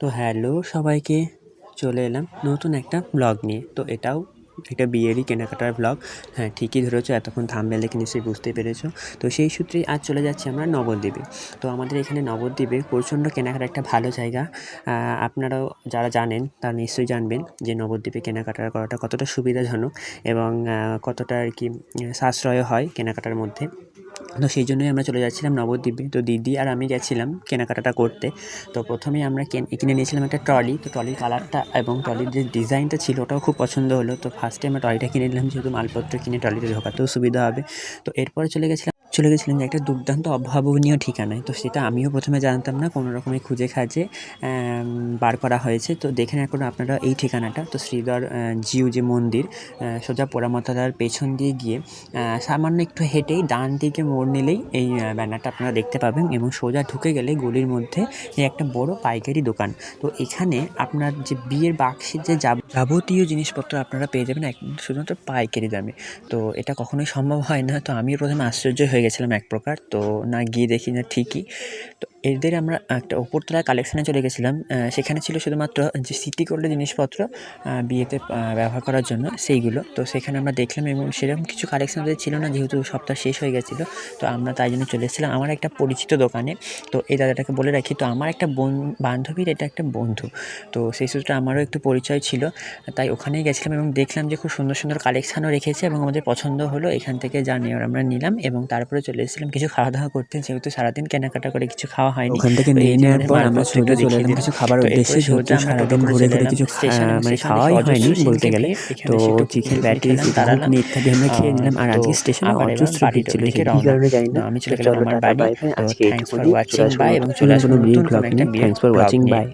তো হ্যালো সবাইকে, চলে এলাম নতুন একটা ব্লগ নিয়ে। তো এটাও একটা বিয়েরই কেনাকাটার ব্লগ হ্যাঁ ঠিকই ধরেছো, এতক্ষণ থামবেল দেখে নিশ্চয়ই বুঝতে পেরেছ। তো সেই সূত্রেই আজ চলে যাচ্ছি আমরা নবদ্বীপে। তো আমাদের এখানে নবদ্বীপে প্রচণ্ড কেনাকাটা একটা ভালো জায়গা। আপনারাও যারা জানেন, তারা নিশ্চয়ই জানবেন যে নবদ্বীপে কেনাকাটা করাটা কতটা সুবিধাজনক এবং কতটা আর কি সাশ্রয় হয় কেনাকাটার মধ্যে। তো সেই জন্যই আমরা চলে যাচ্ছিলাম নবদ্বীপে। তো দিদি আর আমি গেছিলাম কেনাকাটাটা করতে। তো প্রথমেই আমরা কেন- কিনে নিয়েছিলাম একটা ট্রলি। তো ট্রলির কালারটা এবং ট্রলির যে ডিজাইনটা ছিল ওটাও খুব পছন্দ হলো। তো ফার্স্টে আমরা ট্রলিটা কিনে নিলাম, যেহেতু মালপত্র কিনে ট্রলিতে ঢোকাতেও সুবিধা হবে। তো এরপরে চলে গেছিলাম চলে গেছিলাম যে একটা দুর্দান্ত অভাবনীয় ঠিকানায়। তো সেটা আমিও প্রথমে জানতাম না, কোনো রকমে খুঁজে খাজে বার করা হয়েছে। তো দেখে রাখুন আপনারা এই ঠিকানাটা, তো শ্রীধর জিউ যে মন্দির সোজা পোড়ামাতার পেছন দিয়ে গিয়ে সামান্য একটু হেঁটেই ডান দিকে মোড় নিলেই এই ব্যানারটা আপনারা দেখতে পাবেন এবং সোজা ঢুকে গেলে গলির মধ্যে একটা বড় পাইকারি দোকান। তো এখানে আপনার যে বিয়ের বাক্সের যে যাবতীয় জিনিসপত্র আপনারা পেয়ে যাবেন শুধুমাত্র পাইকারি দামে। তো এটা কখনোই সম্ভব হয় না। তো আমিও প্রথমে আশ্চর্য হয়ে গেছিলাম এক প্রকার তো না গিয়ে দেখি না ঠিকই। তো এদের আমরা একটা ওপরতলায় কালেকশানে চলে গেছিলাম। সেখানে ছিল শুধুমাত্র যে সিটি গোল্ডের জিনিসপত্র বিয়েতে ব্যবহার করার জন্য সেইগুলো। তো সেখানে আমরা দেখলাম এবং সেরকম কিছু কালেকশন ছিল না, যেহেতু সপ্তাহ শেষ হয়ে গেছিল, তো আমরা তাই জন্য চলে এসেছিলাম। আমার একটা পরিচিত দোকানে, তো এই দাদাটাকে বলে রাখি, তো আমার একটা বোন, বান্ধবীর এটা একটা বন্ধু। তো সেই সূত্রে আমারও একটু পরিচয় ছিল। তাই ওখানেই গেছিলাম এবং দেখলাম যে খুব সুন্দর সুন্দর কালেকশানও রেখেছে এবং আমাদের পছন্দ হলো। এখান থেকে যা নেওয়ার আমরা নিলাম এবং তারপরে চলে এসেছিলাম। কিছু খাওয়া দাওয়া করতে যেহেতু সারাদিন কেনাকাটা করে কিছু খাওয়া হয়নি। ওখান থেকে নিয়ে নেওয়ার পর আমরা সোজা চলে এলাম কিছু খাবার উদ্দেশ্যে। যেহেতু সোজা সারাদিন ঘুরে ঘুরে কিছু মানে খাওয়াই হয়নি বলতে গেলে। তো চিকেন প্যাটিস আমি ইত্যাদি আমরা খেয়ে নিলাম। আর আজকে স্টেশনে অজস্র ভিড় ছিল কি কারণে জানি না। আমি চলে গেলাম আমার বাড়ি। বাই বাই তো আজকে থ্যাংকস ফর ওয়াচিং আসব বাই এবং চলে আসব নতুন ভিডিও ব্লগ নিয়ে থ্যাংকস ফর ওয়াচিং বাই